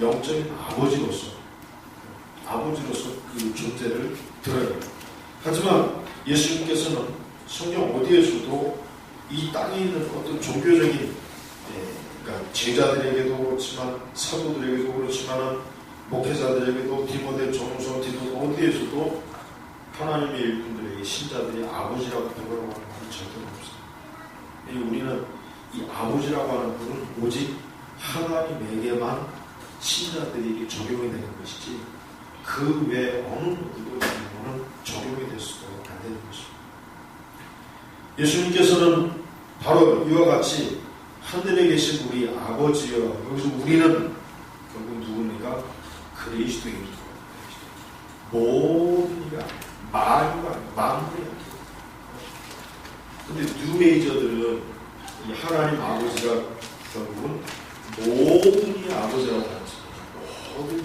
영적인 아버지로서 아버지로서 그 존재를 드러요. 하지만 예수님께서는 성경 어디에서도 이 땅에 있는 어떤 종교적인 예, 그러니까 제자들에게도 그렇지만 사도들에게도 그렇지만 목회자들에게도 디모데 정우성 디도 어디에서도 하나님의 일꾼들에게 신자들이 아버지라고 부르라고 하는 말이 절대로 없어요. 이 우리는 이 아버지라고 하는 분은 오직 하나님에게만 신자들에게 적용이 되는 것이지 그 외 어느 누구에게는 적용이 될 수가 안 되는 것입니다. 예수님께서는 바로 이와 같이 하늘에 계신 우리 아버지여 여기서 우리는 결국 누굽니까? 그리스도입니다. 모든 이가 만유가 만물이 근데 뉴에이저들은 이 하나님 아버지가 결국은 모든 이 아버지라고 하습 모든이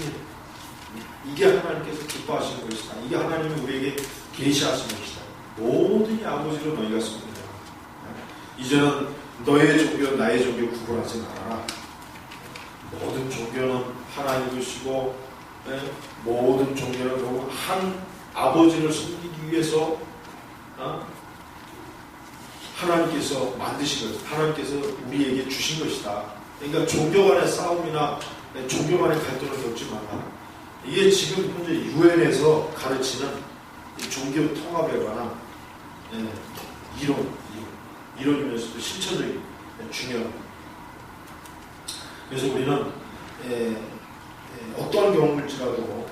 이게 하나님께서 기뻐하시는 것이다. 이게 하나님이 우리에게 계시하신 것이다. 모든이 아버지로 너희가 씁니다. 이제는 너의 종교 나의 종교 구분하지 말아라. 모든 종교는 하나님이시고 네? 모든 종교는 결국 한 아버지를 섬기기 위해서 어? 하나님께서 만드신 것, 하나님께서 우리에게 주신 것이다. 그러니까 종교 간의 싸움이나 종교 간의 갈등을 겪지 말라. 이게 지금 현재 유엔에서 가르치는 종교 통합에 관한 예, 이론, 이론이면서도 실천적인 중요한. 그래서 우리는 어떠한 경험일지라도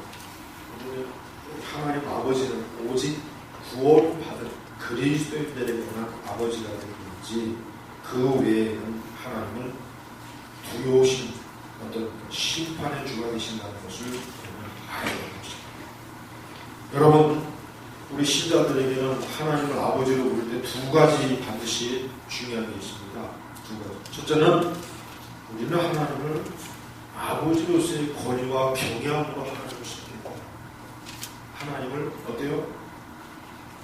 하나님 아버지는 오직 구원을 받은 그리스도인들에 관한 아버지가 되는지 그 외에는 하나님은 두려우신 심판의 주가 되신다는 것을. 여러분 우리 신자들에게는 하나님을 아버지로 부를 때 두 가지 반드시 중요한 게 있습니다. 두 가지. 첫째는 우리는 하나님을 아버지로서의 권위와 경외함으로 하나님을 섬깁니다. 하나님을 어때요?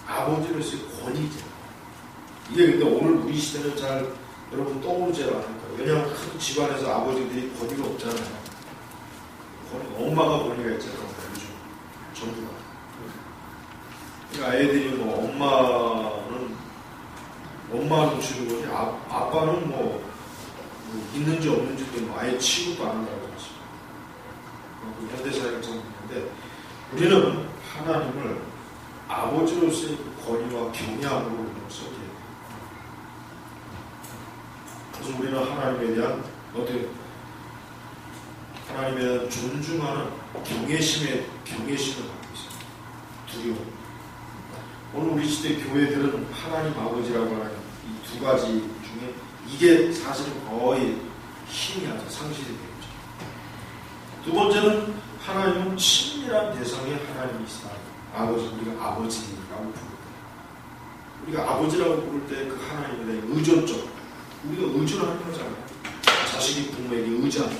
아버지로서의 권위죠. 이게 근데 오늘 우리 시대는 잘 여러분 떠오르지 않을까요? 왜냐하면 큰 집안에서 아버지들이 권위가 없잖아요. 엄마가 권위가 있잖아요. 요즘 전부가. 그러니까 아이들이 뭐 엄마는 엄마는 주는 거지 아, 아빠는 뭐, 뭐 있는지 없는지도 뭐 아예 취급도 안 한다고 하죠. 그 현대사회가 참 있는데 우리는 하나님을 아버지로서의 권위와 경외함으로 섬겨요. 그래서 우리는 하나님에 대한 어떤 하나님에 대한 존중하는 경외심의 경외심을 갖고 있습니다. 두려움. 오늘 우리 시대 교회들은 하나님 아버지라고 하는 이 두 가지 중에 이게 사실은 거의 힘이 아주 상실이 되죠. 두 번째는 하나님은 친밀한 대상에 하나님이 있다. 아버지, 우리가 아버지라고 부르다. 우리가 아버지라고 부를 때 그 하나님에 대한 의존적, 우리가 의존하는 거잖아요. 자식이 부모에게 의지하는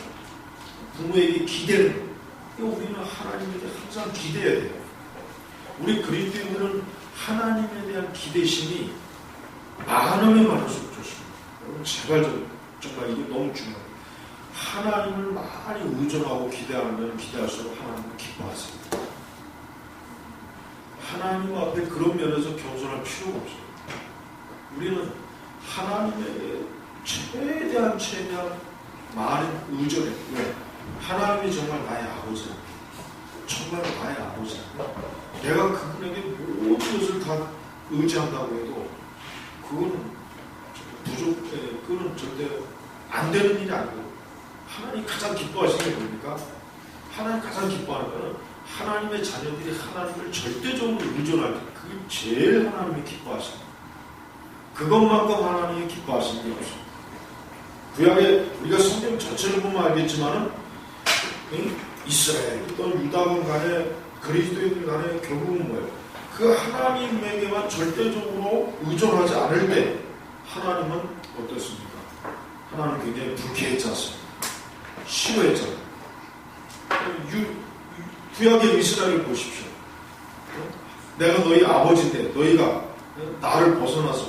부모에게 기대는 우리는 하나님에 대해 항상 기대해야 돼요. 우리 그리스도인들은 하나님에 대한 기대심이 많으면 많을수록 좋습니다. 여러분 제발 좀 정말 이게 너무 중요해요. 하나님을 많이 의존하고 기대하면 기대할수록 하나님을 기뻐하세요. 하나님 앞에 그런 면에서 겸손할 필요가 없어요. 우리는 하나님에게 최대한 최대한 많은 의존해. 왜? 하나님이 정말 나의 아버지야. 정말 나의 아버지야. 내가 그분에게 모든 것을 다 의지한다고 해도 그거는 부족, 그거는 절대 안 되는 일이 아니고 하나님 가장 기뻐하시는 게 뭡니까? 하나님 가장 기뻐하는 거는 하나님의 자녀들이 하나님을 절대적으로 의존할 때 그게 제일 하나님이 기뻐하시는 그것만큼 하나님이 기뻐하시는 게 없습니다. 구약에 우리가 성경 전체를 보면 알겠지만은 이스라엘 또는 유다군 간에 그리스도인 간에 결국은 뭐예요? 그 하나님에게만 절대적으로 의존하지 않을 때 하나님은 어떻습니까? 하나님 굉장히 불쾌했지 않습니까? 싫어했잖아요. 구약의 이스라엘을 보십시오. 내가 너희 아버지인데 너희가 나를 벗어나서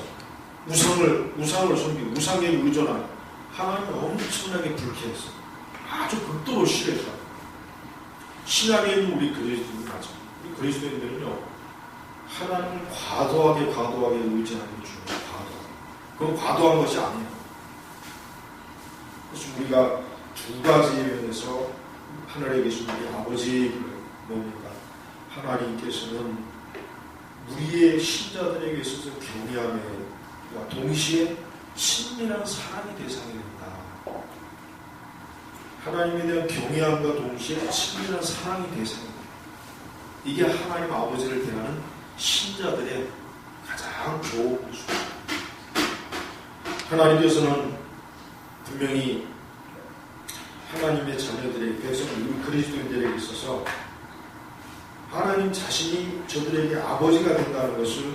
우상을 우상을 섬기고 우상에 의존하는 하나님은 엄청나게 불쾌했어. 아주 극도로 싫어했다. 신앙에 있는 우리 그리스도인 맞아. 우리 그리스도인들은요, 하나님을 과도하게 과도하게 의지하는 게 중요해요. 과도하게. 그건 과도한 것이 아니에요. 그래서 우리가 두 가지 면에서 하늘에 계신 우리 아버지 뭡니까? 하나님께서는 우리의 신자들에게 있어서 경외함에 동시에 친밀한 사랑의 대상이 된다. 하나님에 대한 경외함과 동시에 친밀한 사랑의 대상입니다. 이게 하나님 아버지를 대하는 신자들의 가장 좋은 모습입니다. 하나님께서는 분명히 하나님의 자녀들에게 그래서 우리 그리스도인들에게 있어서 하나님 자신이 저들에게 아버지가 된다는 것을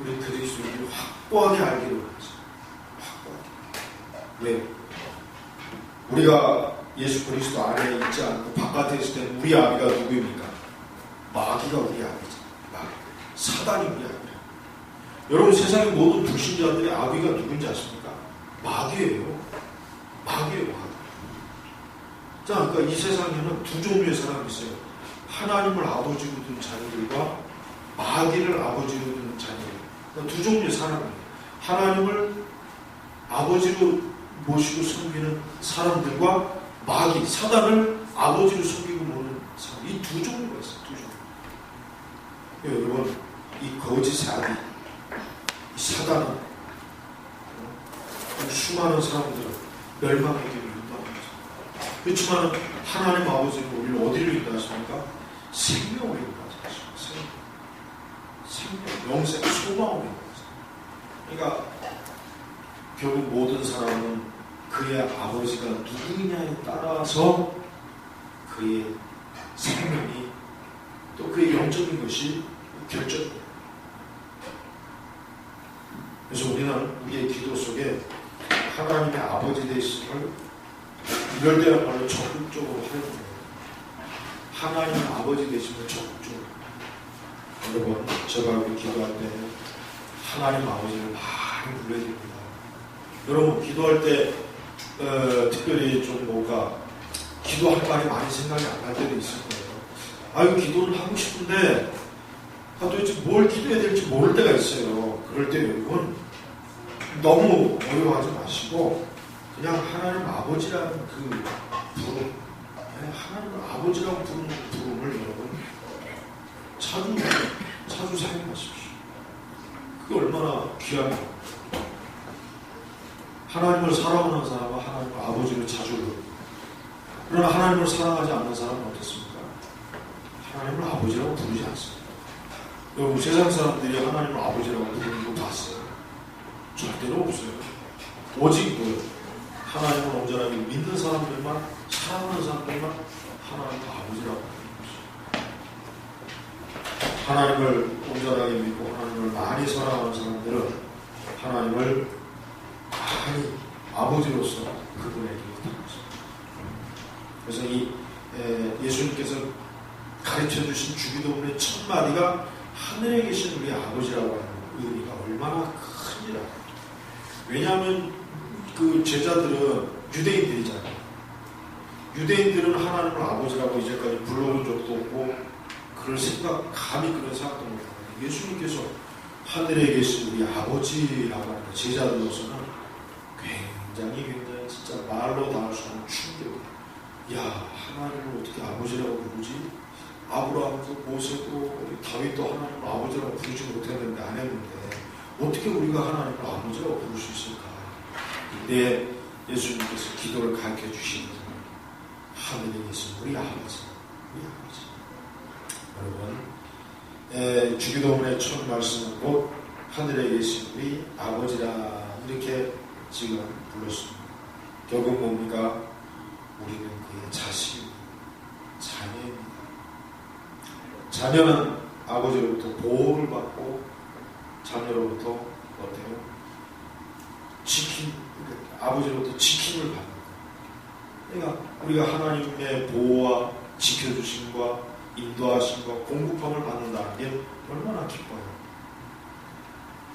우리 그리스도인들이 확고하게 알기로 합니다. 확고하게. 왜? 우리가 예수 그리스도 안에 있지 않고 바깥에 있을 때는 우리 아비가 누구입니까? 마귀가 우리 아비죠. 마귀. 사단이 우리 아비라. 여러분 세상의 모든 불신자들의 아비가 누군지 아십니까? 마귀예요. 마귀예요. 마귀. 자, 그러니까 이 세상에는 두 종류의 사람이 있어요. 하나님을 아버지로 둔 자녀들과 마귀를 아버지로 둔 자녀들. 그러니까 두 종류의 사람이에요. 하나님을 아버지로 모시고 섬기는 사람들과 마귀, 사단을 아버지로 섬기고 모는 사람. 이두 종류가 있어요. 두 종류. 예, 여러분, 이 거짓 아비, 이 사단은 어, 수많은 사람들을 멸망의 길을 그렇지만 하나님 아버지는 우리를 어디로 인도하십니까? 생명으로 인도하십니다. 생명. 생명, 영생, 소망으로 인도하십니다. 그러니까 결국 모든 사람은 그의 아버지가 누구냐에 따라서 그의 생명이 또 그의 영적인 것이 결정됩니다. 그래서 우리는 우리의 기도 속에 하나님의 아버지 되심을 이럴 때야말로 적극적으로 하는 거예요. 하나님 아버지 되시면 적극적으로. 여러분, 제가 여기 기도할 때 하나님 아버지를 많이 불러야 됩니다. 여러분, 기도할 때 어, 특별히 좀 뭔가 기도할 말이 많이 생각이 안 날 때도 있을 거예요. 아유, 기도를 하고 싶은데 아, 도대체 뭘 기도해야 될지 모를 때가 있어요. 그럴 때 여러분, 너무 어려워하지 마시고 그냥 하나님 아버지라는 그 부름, 하나님 아버지라고 부르는 부름을 여러분 자주 자주 사용하십시오. 그게 얼마나 귀합니까? 하나님을 사랑하는 사람은 하나님 아버지를 자주 그러나 하나님을 사랑하지 않는 사람은 어떻습니까? 하나님을 아버지라고 부르지 않습니다. 여러분 세상 사람들이 하나님을 아버지라고 부르는 거 봤어요? 절대로 없어요. 오직 뭐요? 하나님을 온전하게 믿는 사람들만 사랑하는 사람들만 하나님 아버지라고 하나님을 온전하게 믿고 하나님을 많이 사랑하는 사람들은 하나님을 많이 아버지로서 그분에게 있습니다. 그래서 이 예수님께서 가르쳐 주신 주기도문의 첫 마디가 하늘에 계신 우리 아버지라고 하는 의미가 얼마나 큰지라. 왜냐하면 그 제자들은 유대인들이잖아요. 유대인들은 하나님을 아버지라고 이제까지 불러본 적도 없고 그럴 생각, 감히 그런 생각도 못하고 예수님께서 하늘에 계신 우리 아버지라고 하는 제자들로서는 굉장히 굉장히 진짜 말로 닿을 수 없는 충격. 야 하나님을 어떻게 아버지라고 부르지? 아브라함도 모세도 다윗도 하나님을 아버지라고 부르지 못했는데 안 했는데 어떻게 우리가 하나님을 아버지라고 부를 수 있을까? 때 예수님께서 기도를 가르쳐 주시는 하늘에 계신 우리 아버지, 우리 아버지. 여러분, 에, 주기도문의 첫 말씀은 곧 하늘에 계신 우리 아버지라 이렇게 지금 불렀습니다. 결국 뭡니까? 우리는 그의 자식, 자녀입니다. 자녀는 아버지로부터 보호를 받고 자녀로부터 어때요? 지킴, 아버지로부터 지킴을 받는 거예요. 그러니까 우리가 하나님의 보호와 지켜주심과 인도하심과 공급함을 받는다는 게 얼마나 기뻐요.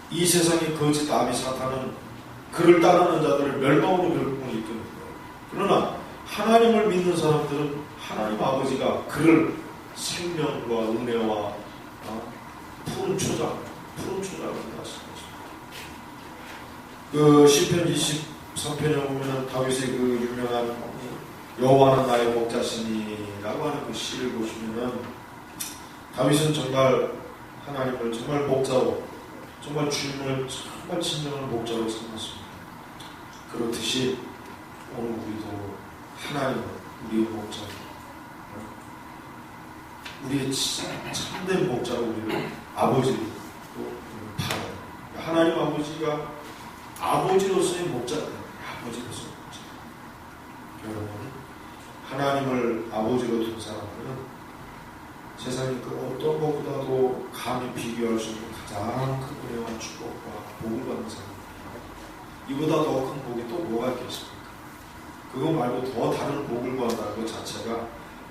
이 세상의 거짓 아비 사탄은 그를 따르는 자들을 멸망으로 결국은 이끄는 거예요. 그러나 하나님을 믿는 사람들은 하나님 아버지가 그를 생명과 은혜와 어, 푸른 초장, 푸른 초장을 것입니다. 그 시편 23편에 보면은 다윗의 그 유명한 여호와는 나의 목자시니라고 하는 그 시를 보시면은 다윗은 정말 하나님을 정말 목자로 정말 주님을 정말 진정한 목자로 삼았습니다. 그렇듯이 오늘 우리도 하나님을 우리의 목자 우리의 참된 목자로 우리를 아버지로 바라요. 하나님 아버지가 아버지로서의 목자다. 아버지로서의 목자. 여러분, 하나님을 아버지로 둔 사람들은 세상의 그 어떤 것보다도 감히 비교할 수 없는 가장 큰 은혜와 축복과 복을 받는 사람입니다. 이보다 더 큰 복이 또 뭐가 있겠습니까? 그거 말고 더 다른 복을 구한다는 것 자체가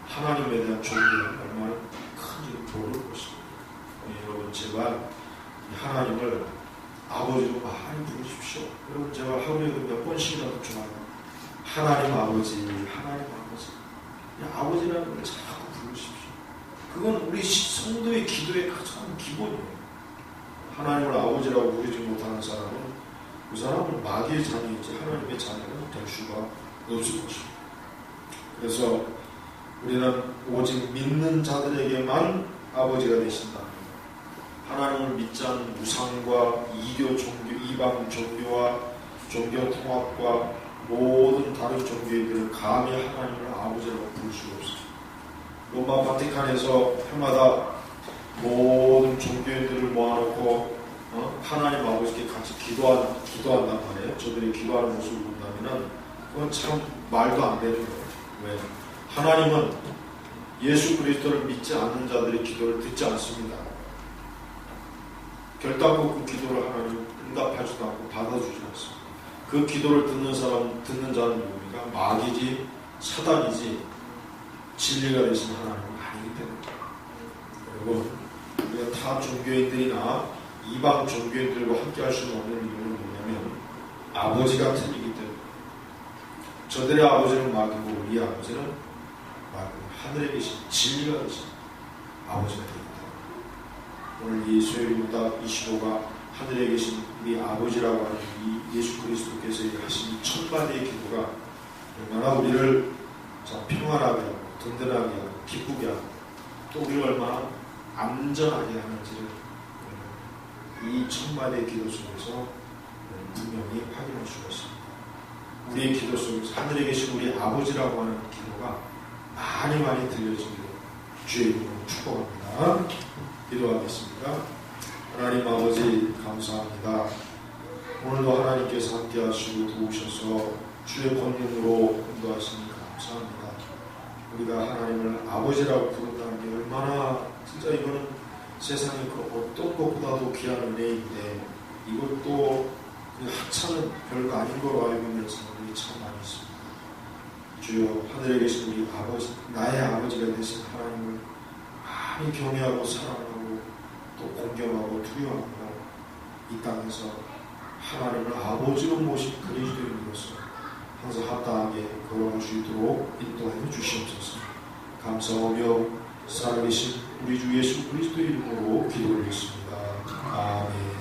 하나님에 대한 존경이 얼마나 큰지 모를 것입니다. 네, 여러분 제발 하나님을 아버지로 많이 부르십시오. 여러분 제발 하루에 몇 번씩이라도 좋아요. 하나님 아버지, 하나님 아버지. 아버지라는 걸 자꾸 부르십시오. 그건 우리 성도의 기도의 가장 기본이에요. 하나님을 아버지라고 부르지 못하는 사람은 그 사람은 마귀의 자녀이지 하나님의 자녀는 될 수가 없을 것입니다. 그래서 우리는 오직 믿는 자들에게만 아버지가 되신다. 하나님을 믿지 않는 무상과 이교 종교, 이방 종교와 종교 통합과 모든 다른 종교인들은 감히 하나님을 아버지라고 부를 수가 없습니다. 로마 바티칸에서 해마다 모든 종교인들을 모아놓고 어? 하나님 아버지께 같이 기도한, 기도한단 말이에요. 저들이 기도하는 모습을 본다면 그건 참 말도 안 되는 거예요. 왜? 하나님은 예수 그리스도를 믿지 않는 자들의 기도를 듣지 않습니다. 결단코 그 기도를 하나님 응답하지도 않고 받아주지 않습니다. 그 기도를 듣는 사람, 듣는 자는 누굽니까? 마귀지, 사단이지, 진리가 되신 하나님은 아니기 때문에. 여러분, 우리가 타 종교인들이나 이방 종교인들과 함께 할 수는 없는 이유는 뭐냐면, 아버지 같은 이기 때문에. 저들의 아버지는 마귀고, 우리 아버지는 마귀. 하늘에 계신 진리가 되신 아버지가 됩니다. 오늘 이 수요일보다 이 시도가 하늘에 계신 우리 아버지라고 하는 이 예수 그리스도께서 하신 천만의 기도가 얼마나 우리를 평안하게 하고 든든하게 하고 기쁘게 하고 또 우리를 얼마나 안전하게 하는지를 이 천만의 기도 속에서 분명히 확인할 수가 있습니다. 우리의 기도 속에서 하늘에 계신 우리 아버지라고 하는 기도가 많이 많이 들려지기를 주의 이름으로 축복합니다. 기도하겠습니다. 하나님 아버지 감사합니다. 오늘도 하나님께서 함께 하시고 도우셔서 주의 권능으로 인도하시니 감사합니다. 우리가 하나님을 아버지라고 부른다는 게 얼마나 진짜 이거는 세상의 그 어떤 것보다도 귀한 은혜인데 이것도 그 하찮은 별거 아닌 걸로 알고 있는 사람들이 참 많이 있습니다. 주여 하늘에 계신 우리 아버지 나의 아버지가 되신 하나님을 많이 경외하고 사랑하고 또 공경하고 두려워하고 이 땅에서 하나님을 아버지로 모신 그리스도인으로서 항상 합당하게 걸어갈 수 있도록 인도하여 주시옵소서 감사하며 살아계신 우리 주 예수 그리스도 이름으로 기도 올렸습니다. 아멘